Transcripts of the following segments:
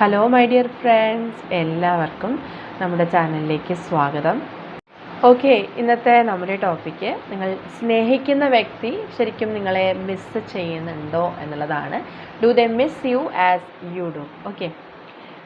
Hello my dear friends എല്ലാവർക്കും നമ്മുടെ ചാനലിലേക്ക് സ്വാഗതം. ഓക്കെ ഇന്നത്തെ നമ്മുടെ ടോപ്പിക്ക് നിങ്ങൾ സ്നേഹിക്കുന്ന വ്യക്തി ശരിക്കും നിങ്ങളെ മിസ് ചെയ്യുന്നുണ്ടോ എന്നുള്ളതാണ്. Do they miss you as you do okay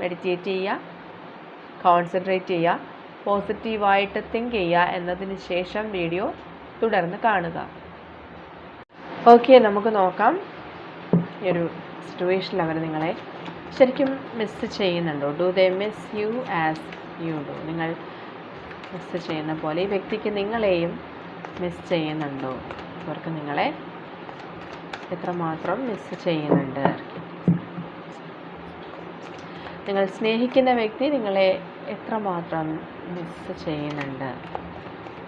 meditate ചെയ്യുക കോൺസെൻട്രേറ്റ് ചെയ്യുക പോസിറ്റീവായിട്ട് തിങ്ക് ചെയ്യുക എന്നതിന് ശേഷം വീഡിയോ തുടർന്ന് കാണുക. ഓക്കെ നമുക്ക് നോക്കാം. ഈ ഒരു സിറ്റുവേഷനിൽ അവർ നിങ്ങളെ ശരിക്കും മിസ് ചെയ്യുന്നുണ്ടോ? Do they miss you as you do നിങ്ങൾ മിസ് ചെയ്യുന്ന പോലെ ഈ വ്യക്തിക്ക് നിങ്ങളെയും മിസ് ചെയ്യുന്നുണ്ടോ? അവർക്ക് നിങ്ങളെ എത്രമാത്രം മിസ് ചെയ്യുന്നുണ്ട്? നിങ്ങൾ സ്നേഹിക്കുന്ന വ്യക്തി നിങ്ങളെ എത്രമാത്രം മിസ് ചെയ്യുന്നുണ്ട്?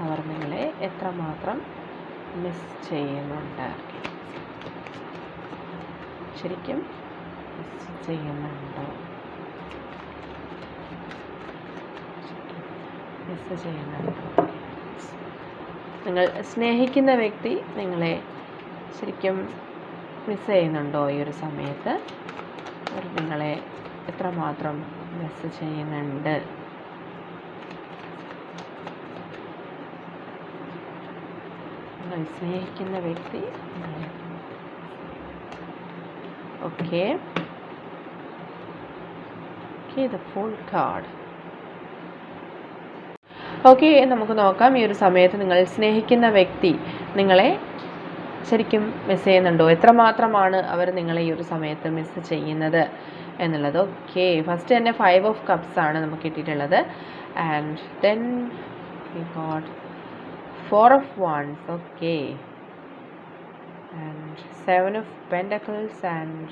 അവർ നിങ്ങളെ എത്രമാത്രം മിസ് ചെയ്യുന്നുണ്ട്? ശരിക്കും മിസ് ചെയ്യുന്നുണ്ടോ? മിസ് ചെയ്യുന്നുണ്ടോ? നിങ്ങൾ സ്നേഹിക്കുന്ന വ്യക്തി നിങ്ങളെ ശരിക്കും മിസ് ചെയ്യുന്നുണ്ടോ ഈ ഒരു സമയത്ത്? അവർ നിങ്ങളെ എത്രമാത്രം മിസ് ചെയ്യുന്നുണ്ട്? സ്നേഹിക്കുന്ന വ്യക്തി. ഓക്കെ. കാർഡ്. ഓക്കെ നമുക്ക് നോക്കാം. ഈ ഒരു സമയത്ത് നിങ്ങൾ സ്നേഹിക്കുന്ന വ്യക്തി നിങ്ങളെ ശരിക്കും മിസ് ചെയ്യുന്നുണ്ടോ? എത്രമാത്രമാണ് അവർ നിങ്ങളെ ഈ ഒരു സമയത്ത് മിസ് ചെയ്യുന്നത്? എന്നുള്ളത്. ഓക്കെ ഫസ്റ്റ് തന്നെ ഫൈവ് ഓഫ് കപ്സ് ആണ് നമുക്ക് കിട്ടിയിട്ടുള്ളത്. And then got four of wands okay and seven of pentacles and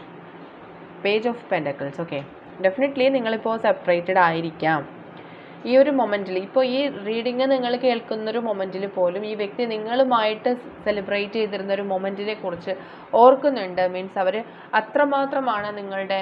page of pentacles okay definitely നിങ്ങളിപ്പോൾ സെപ്പറേറ്റഡ് ആയിരിക്കാം. ഈ ഒരു മൊമെന്റിൽ ഇപ്പോൾ ഈ റീഡിങ് നിങ്ങൾ കേൾക്കുന്നൊരു മൊമെന്റിൽ പോലും ഈ വ്യക്തി നിങ്ങളുമായിട്ട് സെലിബ്രേറ്റ് ചെയ്തിരുന്ന ഒരു മൊമെന്റിനെ കുറിച്ച് ഓർക്കുന്നുണ്ട്. മീൻസ് അവർ അത്രമാത്രമാണ് നിങ്ങളുടെ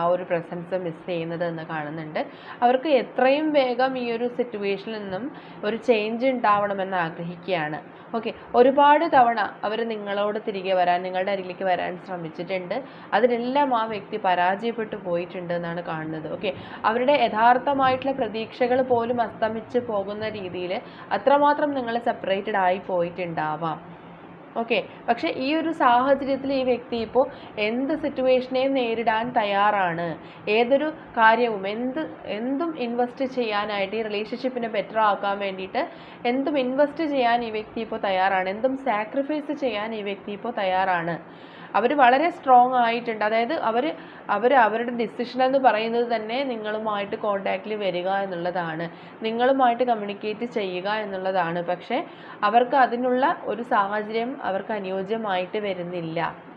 ആ ഒരു പ്രസൻസ് മിസ് ചെയ്യുന്നത് എന്ന് കാണുന്നുണ്ട്. അവർക്ക് എത്രയും വേഗം ഈ ഒരു സിറ്റുവേഷനിൽ നിന്നും ഒരു ചേഞ്ച് ഉണ്ടാവണമെന്ന് ആഗ്രഹിക്കുകയാണ്. ഓക്കെ ഒരുപാട് തവണ അവർ നിങ്ങളോട് തിരികെ വരാൻ നിങ്ങളുടെ അരികിലേക്ക് വരാൻ ശ്രമിച്ചിട്ടുണ്ട്. അതിനെല്ലാം ആ വ്യക്തി പരാജയപ്പെട്ടു പോയിട്ടുണ്ട് എന്നാണ് കാണുന്നത്. ഓക്കെ അവരുടെ യഥാർത്ഥമായിട്ടുള്ള പ്രതീക്ഷകൾ പോലും അസ്തമിച്ച് പോകുന്ന രീതിയിൽ അത്രമാത്രം നിങ്ങൾ സെപ്പറേറ്റഡ് ആയി പോയിട്ടുണ്ടാവാം. ഓക്കെ. പക്ഷെ ഈ ഒരു സാഹചര്യത്തിൽ ഈ വ്യക്തി ഇപ്പോൾ എന്ത് സിറ്റുവേഷനെയും നേരിടാൻ തയ്യാറാണ്? ഏതൊരു കാര്യവും എന്ത് എന്തും ഇൻവെസ്റ്റ് ചെയ്യാനായിട്ട് ഈ റിലേഷൻഷിപ്പിനെ ബെറ്റർ ആക്കാൻ വേണ്ടിയിട്ട് എന്തും ഇൻവെസ്റ്റ് ചെയ്യാൻ ഈ വ്യക്തി ഇപ്പോൾ തയ്യാറാണ്? എന്തും സാക്രിഫൈസ് ചെയ്യാൻ ഈ വ്യക്തി ഇപ്പോൾ തയ്യാറാണ്? അവർ വളരെ സ്ട്രോങ് ആയിട്ടുണ്ട്. അതായത് അവർ അവർ അവരുടെ ഡിസിഷൻ എന്ന് പറയുന്നത് തന്നെ നിങ്ങളുമായിട്ട് കോണ്ടാക്റ്റിൽ വരിക എന്നുള്ളതാണ്. നിങ്ങളുമായിട്ട് കമ്മ്യൂണിക്കേറ്റ് ചെയ്യുക എന്നുള്ളതാണ്. പക്ഷേ അവർക്ക് അതിനുള്ള ഒരു സാഹചര്യം അവർക്ക് അനുയോജ്യമായിട്ട് വരുന്നില്ല.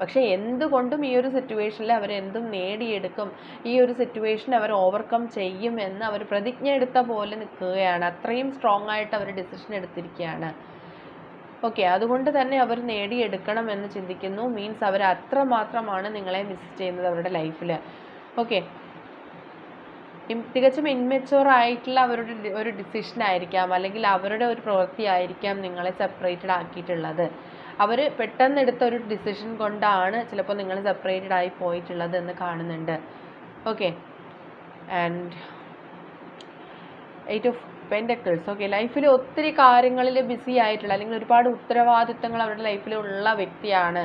പക്ഷേ എന്തുകൊണ്ടും ഈ ഒരു സിറ്റുവേഷനിൽ അവർ നേടിയെടുക്കും. ഈ ഒരു സിറ്റുവേഷൻ അവർ ഓവർകം ചെയ്യും എന്ന് അവർ പ്രതിജ്ഞ എടുത്ത പോലെ നിൽക്കുകയാണ്. അത്രയും സ്ട്രോങ് ആയിട്ട് അവർ ഡിസിഷൻ എടുത്തിരിക്കുകയാണ്. ഓക്കെ അതുകൊണ്ട് തന്നെ അവർ നേടിയെടുക്കണം എന്ന് ചിന്തിക്കുന്നു. മീൻസ് അവർ അത്രമാത്രമാണ് നിങ്ങളെ മിസ് ചെയ്യുന്നത് അവരുടെ ലൈഫിൽ ഓക്കെ തികച്ചും ഇൻമെച്ചുവർ ആയിട്ടുള്ള അവരുടെ ഒരു ഡിസിഷൻ ആയിരിക്കാം. അല്ലെങ്കിൽ അവരുടെ ഒരു പ്രവൃത്തി ആയിരിക്കാം നിങ്ങളെ സെപ്പറേറ്റഡ് ആക്കിയിട്ടുള്ളത്. അവർ പെട്ടെന്ന് എടുത്ത ഒരു ഡിസിഷൻ കൊണ്ടാണ് ചിലപ്പോൾ നിങ്ങൾ സെപ്പറേറ്റഡ് ആയി പോയിട്ടുള്ളത് എന്ന് കാണുന്നുണ്ട്. Okay and eight of pentacles okay ലൈഫിൽ ഒത്തിരി കാര്യങ്ങളിൽ ബിസി ആയിട്ടുള്ള അല്ലെങ്കിൽ ഒരുപാട് ഉത്തരവാദിത്തങ്ങൾ അവരുടെ ലൈഫിൽ ഉള്ള വ്യക്തിയാണ്.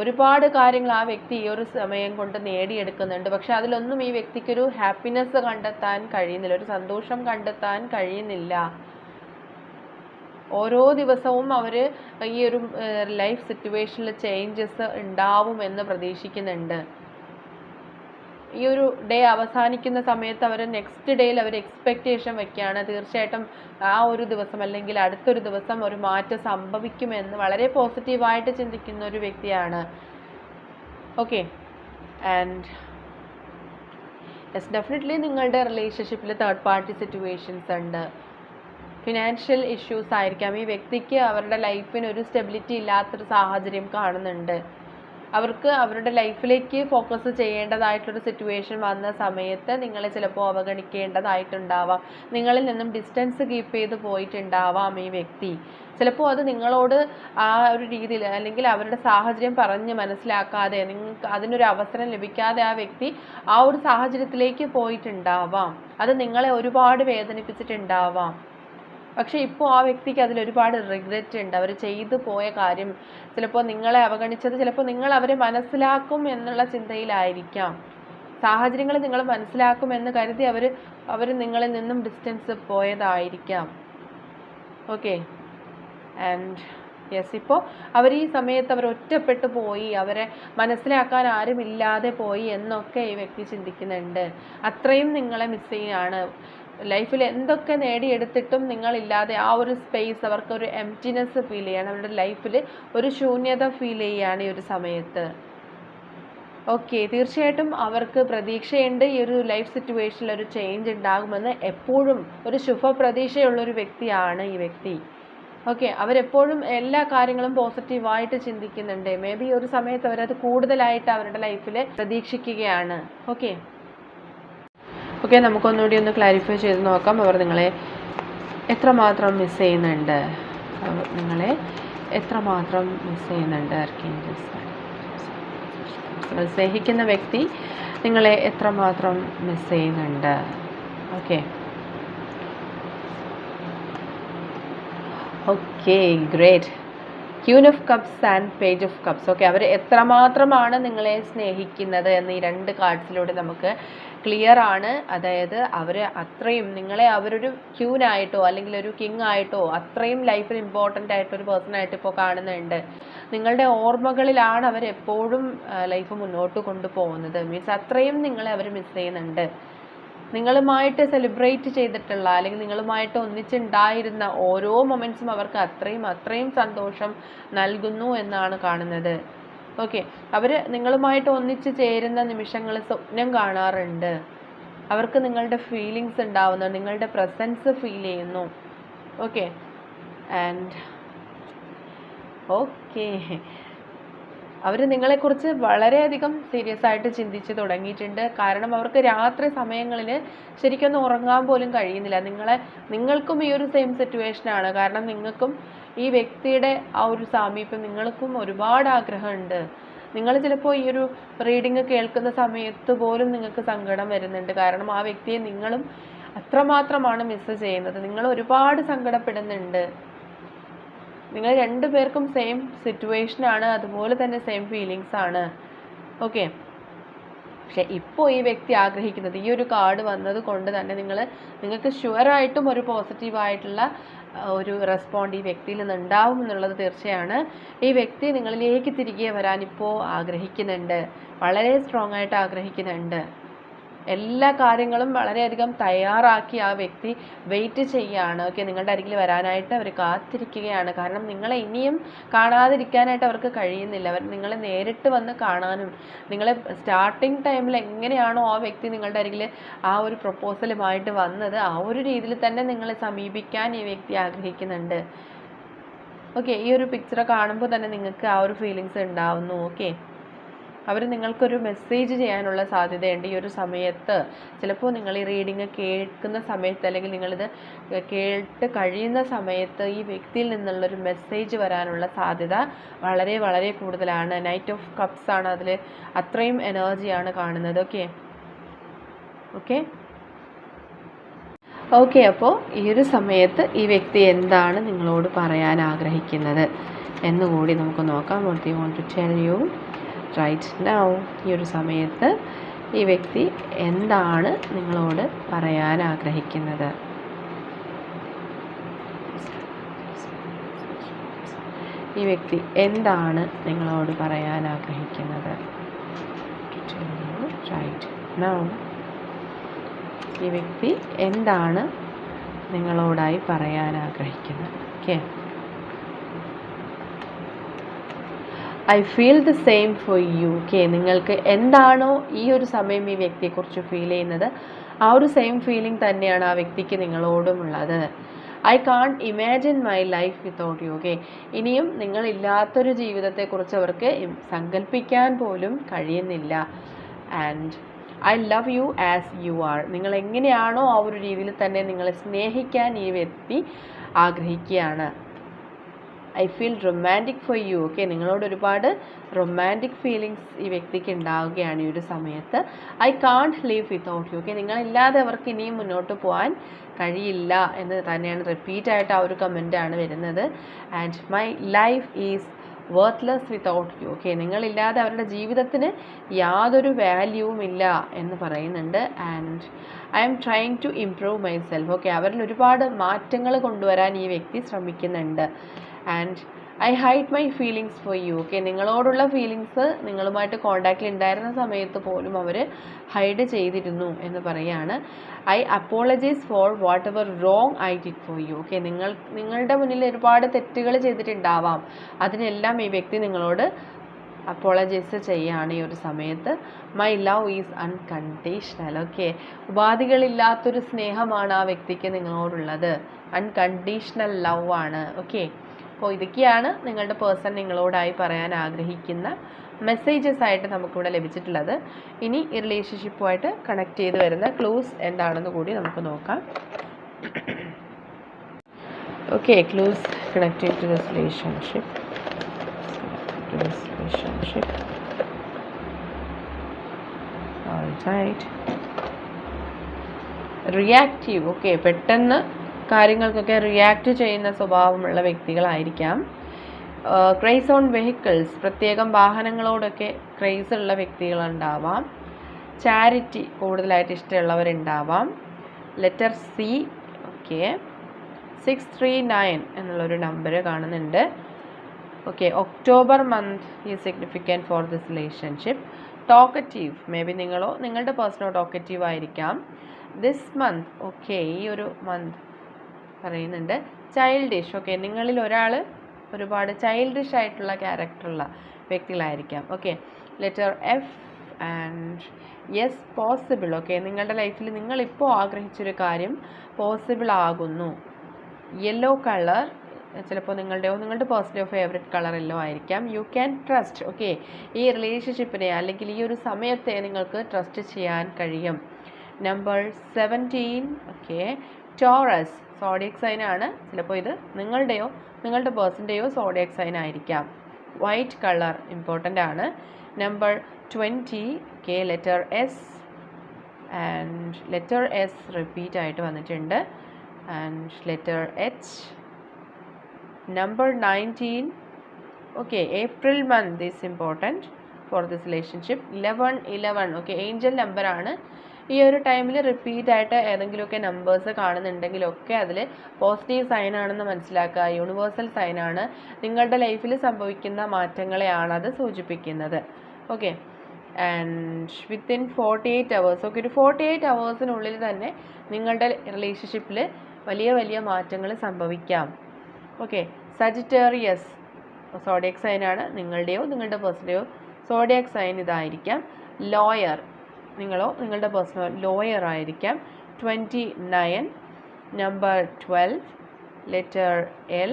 ഒരുപാട് കാര്യങ്ങൾ ആ വ്യക്തി ഈ ഒരു സമയം കൊണ്ട് നേടിയെടുക്കുന്നുണ്ട്. പക്ഷെ അതിലൊന്നും ഈ വ്യക്തിക്കൊരു ഹാപ്പിനെസ് കണ്ടെത്താൻ കഴിയുന്നില്ല ഒരു സന്തോഷം കണ്ടെത്താൻ കഴിയുന്നില്ല. ഓരോ ദിവസവും അവർ ഈ ഒരു ലൈഫ് സിറ്റുവേഷനിൽ ചേഞ്ചസ് ഉണ്ടാവുമെന്ന് പ്രതീക്ഷിക്കുന്നുണ്ട്. ഈ ഒരു ഡേ അവസാനിക്കുന്ന സമയത്ത് അവർ നെക്സ്റ്റ് ഡേയിൽ അവർ എക്സ്പെക്റ്റേഷൻ വയ്ക്കുകയാണ് തീർച്ചയായിട്ടും ആ ഒരു ദിവസം അല്ലെങ്കിൽ അടുത്തൊരു ദിവസം ഒരു മാറ്റം സംഭവിക്കുമെന്ന് വളരെ പോസിറ്റീവായിട്ട് ചിന്തിക്കുന്ന ഒരു വ്യക്തിയാണ്. ഓക്കെ ആൻഡ് യെസ് ഡെഫിനറ്റ്ലി നിങ്ങളുടെ റിലേഷൻഷിപ്പിൽ തേർഡ് പാർട്ടി സിറ്റുവേഷൻസ് ഉണ്ട്. ഫിനാൻഷ്യൽ ഇഷ്യൂസ് ആയിരിക്കാം. ഈ വ്യക്തിക്ക് അവരുടെ ലൈഫിന് ഒരു സ്റ്റെബിലിറ്റി ഇല്ലാത്തൊരു സാഹചര്യം കാണുന്നുണ്ട്. അവർക്ക് അവരുടെ ലൈഫിലേക്ക് ഫോക്കസ് ചെയ്യേണ്ടതായിട്ടൊരു സിറ്റുവേഷൻ വന്ന സമയത്ത് നിങ്ങളെ ചിലപ്പോൾ അവഗണിക്കേണ്ടതായിട്ടുണ്ടാവാം. നിങ്ങളിൽ നിന്നും ഡിസ്റ്റൻസ് കീപ്പ് ചെയ്ത് പോയിട്ടുണ്ടാവാം ഈ വ്യക്തി. ചിലപ്പോൾ അത് നിങ്ങളോട് ആ ഒരു രീതിയിൽ അല്ലെങ്കിൽ അവരുടെ സാഹചര്യം പറഞ്ഞ് മനസ്സിലാക്കാതെ നിങ്ങൾക്ക് അതിനൊരു അവസരം ലഭിക്കാതെ ആ വ്യക്തി ആ ഒരു സാഹചര്യത്തിലേക്ക് പോയിട്ടുണ്ടാവാം. അത് നിങ്ങളെ ഒരുപാട് വേദനിപ്പിച്ചിട്ടുണ്ടാവാം. പക്ഷെ ഇപ്പോൾ ആ വ്യക്തിക്ക് അതിൽ ഒരുപാട് റിഗ്രറ്റ് ഉണ്ട്. അവർ ചെയ്തു പോയ കാര്യം ചിലപ്പോൾ നിങ്ങളെ അവഗണിച്ചത് ചിലപ്പോൾ നിങ്ങൾ അവരെ മനസ്സിലാക്കും എന്നുള്ള ചിന്തയിലായിരിക്കാം. സാഹചര്യങ്ങൾ നിങ്ങൾ മനസ്സിലാക്കും എന്ന് കരുതി അവർ അവർ നിങ്ങളിൽ നിന്നും ഡിസ്റ്റൻസ് പോയതായിരിക്കാം. ഓക്കെ ആൻഡ് യെസ് ഇപ്പോൾ അവർ ഈ സമയത്ത് അവർ ഒറ്റപ്പെട്ടു പോയി. അവരെ മനസ്സിലാക്കാൻ ആരുമില്ലാതെ പോയി എന്നൊക്കെ ഈ വ്യക്തി ചിന്തിക്കുന്നുണ്ട്. അത്രയും നിങ്ങളെ മിസ് ചെയ്യാണ്. ലൈഫിൽ എന്തൊക്കെ നേടിയെടുത്തിട്ടും നിങ്ങളില്ലാതെ ആ ഒരു സ്പേസ് അവർക്ക് ഒരു എംറ്റിനെസ് ഫീൽ ചെയ്യാണ്. അവരുടെ ലൈഫിൽ ഒരു ശൂന്യത ഫീൽ ചെയ്യുകയാണ് ഈ ഒരു സമയത്ത്. ഓക്കെ തീർച്ചയായിട്ടും അവർക്ക് പ്രതീക്ഷയുണ്ട് ഈ ഒരു ലൈഫ് സിറ്റുവേഷനിൽ ഒരു ചേഞ്ച് ഉണ്ടാകുമെന്ന് എപ്പോഴും ഒരു ശുഭപ്രതീക്ഷയുള്ളൊരു വ്യക്തിയാണ് ഈ വ്യക്തി. ഓക്കെ അവരെപ്പോഴും എല്ലാ കാര്യങ്ങളും പോസിറ്റീവായിട്ട് ചിന്തിക്കുന്നുണ്ട്. മേ ബി ഒരു സമയത്ത് അവരത് കൂടുതലായിട്ട് അവരുടെ ലൈഫിൽ പ്രതീക്ഷിക്കുകയാണ്. ഓക്കെ ഓക്കെ നമുക്കൊന്നുകൂടി ഒന്ന് ക്ലാരിഫൈ ചെയ്ത് നോക്കാം. അവർ നിങ്ങളെ എത്രമാത്രം മിസ് ചെയ്യുന്നുണ്ട്? നിങ്ങളെ എത്രമാത്രം മിസ് ചെയ്യുന്നുണ്ട്? നിങ്ങൾ സ്നേഹിക്കുന്ന വ്യക്തി നിങ്ങളെ എത്രമാത്രം മിസ് ചെയ്യുന്നുണ്ട്? Okay. Okay great queen of cups and page of cups okay അവർ എത്രമാത്രമാണ് നിങ്ങളെ സ്നേഹിക്കുന്നത് എന്ന് ഈ രണ്ട് കാർഡ്സിലൂടെ നമുക്ക് ക്ലിയർ ആണ്. അതായത് അവർ അത്രയും നിങ്ങളെ അവരൊരു ക്യൂനായിട്ടോ അല്ലെങ്കിൽ ഒരു കിങ് ആയിട്ടോ അത്രയും ലൈഫിൽ ഇമ്പോർട്ടന്റ് ആയിട്ട് ഒരു പേഴ്സൺ ആയിട്ട് ഇപ്പോൾ കാണുന്നുണ്ട്. നിങ്ങളുടെ ഓർമ്മകളിലാണ് അവർ എപ്പോഴും ലൈഫ് മുന്നോട്ട് കൊണ്ടുപോകുന്നത്. മീൻസ് അത്രയും നിങ്ങളെ അവർ മിസ് ചെയ്യുന്നുണ്ട്. നിങ്ങളുമായിട്ട് സെലിബ്രേറ്റ് ചെയ്തിട്ടുള്ള അല്ലെങ്കിൽ നിങ്ങളുമായിട്ട് ഒന്നിച്ചുണ്ടായിരുന്ന ഓരോ മൊമെന്റ്സും അവർക്ക് അത്രയും അത്രയും സന്തോഷം നൽകുന്നു എന്നാണ് കാണുന്നത്. ഓക്കെ അവർ നിങ്ങളുമായിട്ട് ഒന്നിച്ച് ചേരുന്ന നിമിഷങ്ങൾ സ്വപ്നം കാണാറുണ്ട്. അവർക്ക് നിങ്ങളുടെ ഫീലിങ്സ് ഉണ്ടാവുന്നു നിങ്ങളുടെ പ്രസൻസ് ഫീൽ ചെയ്യുന്നു. ഓക്കെ ആൻഡ് ഓക്കെ അവർ നിങ്ങളെക്കുറിച്ച് വളരെയധികം സീരിയസ് ആയിട്ട് ചിന്തിച്ച് തുടങ്ങിയിട്ടുണ്ട്. കാരണം അവർക്ക് രാത്രി സമയങ്ങളിൽ ശരിക്കൊന്നും ഉറങ്ങാൻ പോലും കഴിയുന്നില്ല. നിങ്ങളെ നിങ്ങൾക്കും ഈ ഒരു സെയിം സിറ്റുവേഷനാണ് കാരണം നിങ്ങൾക്കും ഈ വ്യക്തിയുടെ ആ ഒരു സാമീപ്യം നിങ്ങൾക്കും ഒരുപാട് ആഗ്രഹമുണ്ട്. നിങ്ങൾ ചിലപ്പോൾ ഈ ഒരു റീഡിങ് കേൾക്കുന്ന സമയത്ത് പോലും നിങ്ങൾക്ക് സങ്കടം വരുന്നുണ്ട്. കാരണം ആ വ്യക്തിയെ നിങ്ങളും അത്രമാത്രമാണ് മിസ്സ് ചെയ്യുന്നത്. നിങ്ങൾ ഒരുപാട് സങ്കടപ്പെടുന്നുണ്ട്. നിങ്ങൾ രണ്ടു പേർക്കും സെയിം സിറ്റുവേഷൻ ആണ് അതുപോലെ തന്നെ സെയിം ഫീലിങ്സ് ആണ്. ഓക്കെ പക്ഷേ ഇപ്പോൾ ഈ വ്യക്തി ആഗ്രഹിക്കുന്നത് ഈ ഒരു കാർഡ് വന്നത് കൊണ്ട് തന്നെ നിങ്ങൾ നിങ്ങൾക്ക് ഷുവറായിട്ടും ഒരു പോസിറ്റീവായിട്ടുള്ള ഒരു റെസ്പോണ്ട് ഈ വ്യക്തിയിൽ നിന്ന് ഉണ്ടാവും എന്നുള്ളത് തീർച്ചയാണ്. ഈ വ്യക്തി നിങ്ങളിലേക്ക് തിരികെ വരാൻ ഇപ്പോൾ ആഗ്രഹിക്കുന്നുണ്ട്. വളരെ സ്ട്രോങ് ആയിട്ട് ആഗ്രഹിക്കുന്നുണ്ട്. എല്ലാ കാര്യങ്ങളും വളരെയധികം തയ്യാറാക്കി ആ വ്യക്തി വെയിറ്റ് ചെയ്യുകയാണ് ഓക്കെ നിങ്ങളുടെ അരികിൽ വരാനായിട്ട് അവർ കാത്തിരിക്കുകയാണ്. കാരണം നിങ്ങളെ ഇനിയും കാണാതിരിക്കാനായിട്ട് അവർക്ക് കഴിയുന്നില്ല. അവർ നിങ്ങളെ നേരിട്ട് വന്ന് കാണാനും നിങ്ങളെ സ്റ്റാർട്ടിങ് ടൈമിൽ എങ്ങനെയാണോ ആ വ്യക്തി നിങ്ങളുടെ അരികിൽ ആ ഒരു പ്രപ്പോസലുമായിട്ട് വന്നത് ആ ഒരു രീതിയിൽ തന്നെ നിങ്ങളെ സമീപിക്കാൻ ഈ വ്യക്തി ആഗ്രഹിക്കുന്നുണ്ട്. ഓക്കെ ഈ ഒരു പിക്ചർ കാണുമ്പോൾ തന്നെ നിങ്ങൾക്ക് ആ ഒരു ഫീലിങ്സ് ഉണ്ടാവുന്നു. ഓക്കെ അവർ നിങ്ങൾക്കൊരു മെസ്സേജ് ചെയ്യാനുള്ള സാധ്യതയുണ്ട്. ഈ ഒരു സമയത്ത് ചിലപ്പോൾ നിങ്ങൾ ഈ റീഡിങ് കേൾക്കുന്ന സമയത്ത് അല്ലെങ്കിൽ നിങ്ങളിത് കേട്ട് കഴിയുന്ന സമയത്ത് ഈ വ്യക്തിയിൽ നിന്നുള്ളൊരു മെസ്സേജ് വരാനുള്ള സാധ്യത വളരെ വളരെ കൂടുതലാണ്. നൈറ്റ് ഓഫ് കപ്സ് ആണ് അതിൽ അത്രയും എനർജിയാണ് കാണുന്നത്. ഓക്കെ ഓക്കെ ഓക്കെ അപ്പോൾ ഈ ഒരു സമയത്ത് ഈ വ്യക്തി എന്താണ് നിങ്ങളോട് പറയാൻ ആഗ്രഹിക്കുന്നത്? എന്നുകൂടി നമുക്ക് നോക്കാം. What you want to tell you right now ഈ ഒരു സമയത്ത് ഈ വ്യക്തി എന്താണ് നിങ്ങളോട് പറയാൻ ആഗ്രഹിക്കുന്നത്? ഈ വ്യക്തി എന്താണ് നിങ്ങളോട് പറയാൻ ആഗ്രഹിക്കുന്നത്? റൈറ്റ് നൗ ഈ വ്യക്തി എന്താണ് നിങ്ങളോടായി പറയാൻ ആഗ്രഹിക്കുന്നത്? Okay I feel the same for you okay നിങ്ങൾക്ക് എന്താണോ ഈ ഒരു സമയം ഈ വ്യക്തിയെക്കുറിച്ച് ഫീൽ ചെയ്യുന്നത് ആ ഒരു സെയിം ഫീലിംഗ് തന്നെയാണ് ആ വ്യക്തിക്ക് നിങ്ങളോടുമുള്ളത്. I can't imagine my life without you okay ഇനിയും നിങ്ങളില്ലാത്തൊരു ജീവിതത്തെക്കുറിച്ച് അവർക്ക് സങ്കല്പിക്കാൻ പോലും കഴിയുന്നില്ല. And I love you as you are നിങ്ങൾ എങ്ങനെയാണോ ആ ഒരു രീതിയിൽ തന്നെ നിങ്ങളെ സ്നേഹിക്കാൻ ഈ വ്യക്തി ആഗ്രഹിക്കുകയാണ്. I feel romantic for you. Okay നിങ്ങളോട് ഒരുപാട് റൊമാന്റിക് ഫീലിങ്സ് ഈ വ്യക്തിക്ക് ഉണ്ടാവുകയാണ് ഈ ഒരു സമയത്ത്. I can't live without you. Okay നിങ്ങളില്ലാതെ അവർക്ക് ഇനിയും മുന്നോട്ട് പോകാൻ കഴിയില്ല എന്ന് തന്നെയാണ് റിപ്പീറ്റായിട്ട് ആ ഒരു കമന്റാണ് വരുന്നത്. And my life is worthless without you okay നിങ്ങളില്ലാതെ അവരുടെ ജീവിതത്തിന് യാതൊരു വാല്യൂവും ഇല്ല എന്ന് പറയുന്നുണ്ട്. And I'm trying to improve myself okay അവരിൽ ഒരുപാട് മാറ്റങ്ങൾ കൊണ്ടുവരാൻ ഈ വ്യക്തി ശ്രമിക്കുന്നുണ്ട്. And I hide my feelings for you okay നിങ്ങളോടുള്ള ഫീലിങ്സ് നിങ്ങളുമായിട്ട് കോണ്ടാക്റ്റിൽ ഉണ്ടായിരുന്ന സമയത്ത് പോലും അവർ ഹൈഡ് ചെയ്തിരുന്നു എന്ന് പറയാണ്. I apologise for whatever wrong I did for you okay നിങ്ങൾ നിങ്ങളുടെ മുന്നിൽ ഒരുപാട് തെറ്റുകൾ ചെയ്തിട്ടുണ്ടാവാം. അതിനെല്ലാം ഈ വ്യക്തി നിങ്ങളോട് അപ്പോളജൈസ് ചെയ്യുകയാണ് ഈ ഒരു സമയത്ത്. My love is unconditional okay ഉപാധികളില്ലാത്തൊരു സ്നേഹമാണ് ആ വ്യക്തിക്ക് നിങ്ങളോടുള്ളത്. അൺകണ്ടീഷണൽ ലവ് ആണ്. ഓക്കെ അപ്പോൾ ഇതൊക്കെയാണ് നിങ്ങളുടെ പേഴ്സൺ നിങ്ങളോടായി പറയാൻ ആഗ്രഹിക്കുന്ന മെസ്സേജസ് ആയിട്ട് നമുക്കിവിടെ ലഭിച്ചിട്ടുള്ളത് ഇനി ഈ റിലേഷൻഷിപ്പുമായിട്ട് കണക്ട് ചെയ്ത് വരുന്ന ക്ലൂസ് എന്താണെന്ന് കൂടി നമുക്ക് നോക്കാം okay clues connected to relationship relationship. Alright. Reactive okay പെട്ടെന്ന് കാര്യങ്ങൾക്കൊക്കെ റിയാക്റ്റ് ചെയ്യുന്ന സ്വഭാവമുള്ള വ്യക്തികളായിരിക്കാം. ക്രൈസ് ഓൺ വെഹിക്കിൾസ് പ്രത്യേകം വാഹനങ്ങളോടൊക്കെ ക്രൈസ് ഉള്ള വ്യക്തികളുണ്ടാവാം. ചാരിറ്റി കൂടുതലായിട്ട് ഇഷ്ടമുള്ളവരുണ്ടാവാം. Letter C okay six three nine എന്നുള്ളൊരു നമ്പർ കാണുന്നുണ്ട്. ഓക്കെ ഒക്ടോബർ മന്ത് ഈ significant for this relationship talkative may be നിങ്ങളോ നിങ്ങളുടെ പേഴ്സണോ ടോക്കറ്റീവ് ആയിരിക്കാം. ദിസ് മന്ത് ഓക്കെ ഈ ഒരു മന്ത് പറയുന്നുണ്ട്. ചൈൽഡിഷ് ഓക്കെ നിങ്ങളിൽ ഒരാൾ ഒരുപാട് ചൈൽഡിഷ് ആയിട്ടുള്ള ക്യാരക്ടറുള്ള വ്യക്തികളായിരിക്കാം. Okay letter F and yes possible okay നിങ്ങളുടെ ലൈഫിൽ നിങ്ങളിപ്പോൾ ആഗ്രഹിച്ചൊരു കാര്യം പോസിബിൾ ആകുന്നു. യെല്ലോ കളർ ചിലപ്പോൾ നിങ്ങളുടെയോ നിങ്ങളുടെ പേഴ്സണൽ ഫേവറേറ്റ് കളർ എല്ലോ ആയിരിക്കാം. യു ക്യാൻ ട്രസ്റ്റ് ഓക്കെ ഈ റിലേഷൻഷിപ്പിനെ അല്ലെങ്കിൽ ഈ ഒരു സമയത്തെ നിങ്ങൾക്ക് ട്രസ്റ്റ് ചെയ്യാൻ കഴിയും. Number seventeen okay Taurus zodiac സൈനാണ്. ചിലപ്പോൾ ഇത് നിങ്ങളുടെയോ നിങ്ങളുടെ പേഴ്സന്റെയോ സോഡിയക് സൈൻ ആയിരിക്കാം വൈറ്റ് കളർ ഇമ്പോർട്ടന്റ് ആണ്. Number twenty K letter S and letter S repeat ആയിട്ട് വന്നിട്ടുണ്ട്. And letter H. 19 okay april month is important for this relationship. 11 11 okay angel number ആണ് ഈ ഒരു ടൈമിൽ റിപ്പീറ്റ് ആയിട്ട് ഏതെങ്കിലുമൊക്കെ നമ്പേഴ്സ് കാണുന്നുണ്ടെങ്കിലൊക്കെ അതിൽ പോസിറ്റീവ് സൈൻ ആണെന്ന് മനസ്സിലാക്കുക. യൂണിവേഴ്സൽ സൈൻ ആണ് നിങ്ങളുടെ ലൈഫിൽ സംഭവിക്കുന്ന മാറ്റങ്ങളെയാണ് അത് സൂചിപ്പിക്കുന്നത്. Okay and within forty eight hours okay ഒരു ഫോർട്ടി എയ്റ്റ് അവേഴ്സിനുള്ളിൽ തന്നെ നിങ്ങളുടെ റിലേഷൻഷിപ്പിൽ വലിയ വലിയ മാറ്റങ്ങൾ സംഭവിക്കാം. ഓക്കെ സജിറ്റേറിയസ് സോഡിയക് സൈൻ ആണ് നിങ്ങളുടെയോ നിങ്ങളുടെ പേഴ്സന്റെയോ സോഡിയക് സൈൻ ഇതായിരിക്കാം. ലോയർ നിങ്ങളോ നിങ്ങളുടെ പേഴ്സണോ ലോയർ ആയിരിക്കാം. Twenty nine number twelve letter L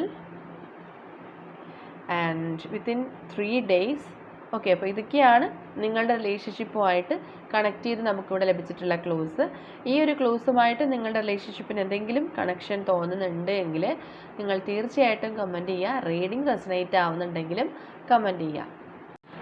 and within three days okay അപ്പോൾ ഇതൊക്കെയാണ് നിങ്ങളുടെ റിലേഷൻഷിപ്പുമായിട്ട് കണക്ട് ചെയ്ത് നമുക്കിവിടെ ലഭിച്ചിട്ടുള്ള ക്ലോസ് ഈ ഒരു ക്ലോസുമായിട്ട് നിങ്ങളുടെ റിലേഷൻഷിപ്പിന് എന്തെങ്കിലും കണക്ഷൻ തോന്നുന്നുണ്ട് എങ്കിൽ നിങ്ങൾ തീർച്ചയായിട്ടും കമന്റ് ചെയ്യുക. റീഡിംഗ് റെസനേറ്റ് ആവുന്നുണ്ടെങ്കിലും കമന്റ് ചെയ്യുക.